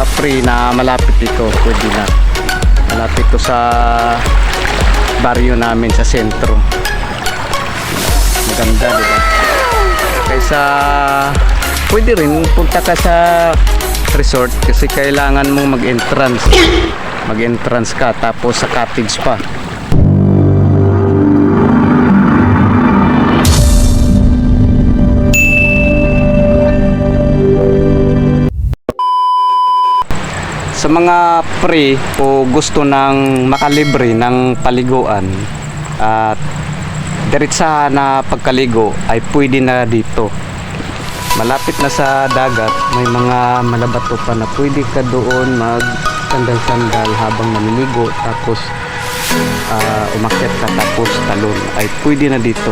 mga pre na malapit dito, pwede na. Malapit to sa baryo namin sa sentro. Maganda, di ba? Kaysa pwede rin punta ka sa resort kasi kailangan mong mag-entrance. Mag-entrance ka tapos sa cottage pa. Pre o gusto ng makalibre ng paliguan at diretsahan na pagkaligo ay pwede na dito. Malapit na sa dagat may mga malabato pa na pwede ka doon mag sandal-sandal habang namimigo tapos ah, umakyat ka tapos talon ay pwede na dito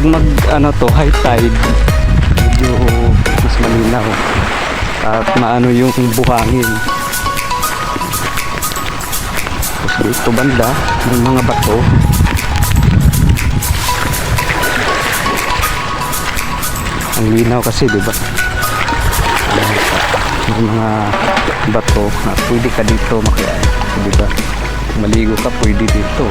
pag mag ano to high tide medyo mas malinaw at maano yung buhangin. Tapos dito banda may mga bato. Ang linaw kasi di ba? May mga bato na pwede ka dito makiay di ba? Maligo ka pwede dito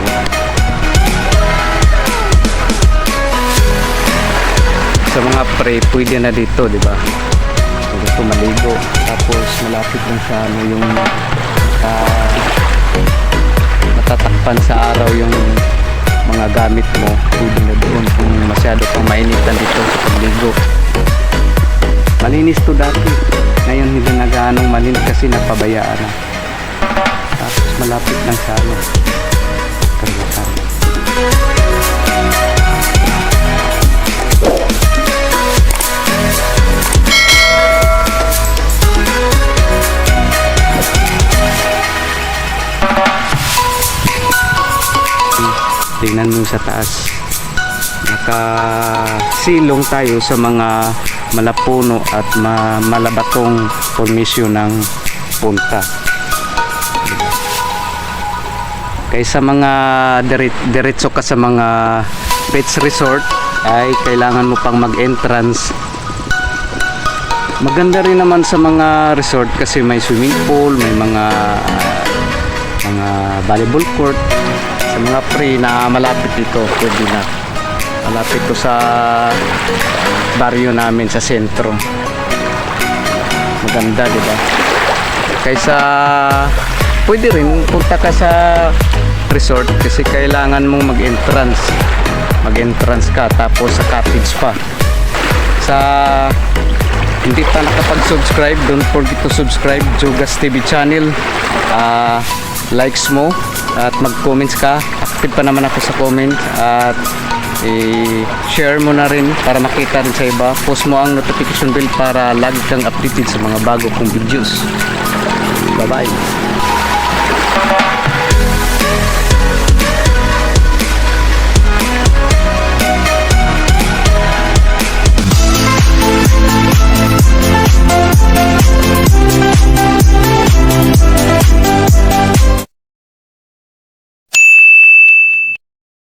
sa mga pre pwede na dito di ba? Kung gusto maligo. Tapos malapit lang sa ano yung ah, matatakpan sa araw yung mga gamit mo. Pwede na doon kung masyado pang mainitan dito sa pagligo. Malinis to dati. Ngayon hindi na gaanong malinis kasi napabayaan. Na tapos malapit lang sa ano karagatan tingnan mo sa taas. Nakasilong tayo sa mga malapuno at ma malabatong formisyon ng punta. Kaysa mga dire- diretso ka sa mga beach resort ay kailangan mo pang mag-entrance. Maganda rin naman sa mga resort kasi may swimming pool may mga mga volleyball court sa mga pre na malapit dito pwede na. Malapit to sa baryo namin sa sentro. Maganda di ba? Kaysa pwede rin punta ka sa resort kasi kailangan mong mag-entrance. Mag-entrance ka tapos sa cottage pa. Sa hindi pa nakapag-subscribe don't forget to subscribe Jugas TV channel. Ah, likes mo at mag-comments ka. Active pa naman ako sa comment at i-share mo na rin para makita rin sa iba. Post mo ang notification bell para lagi kang updated sa mga bago kong videos. Bye bye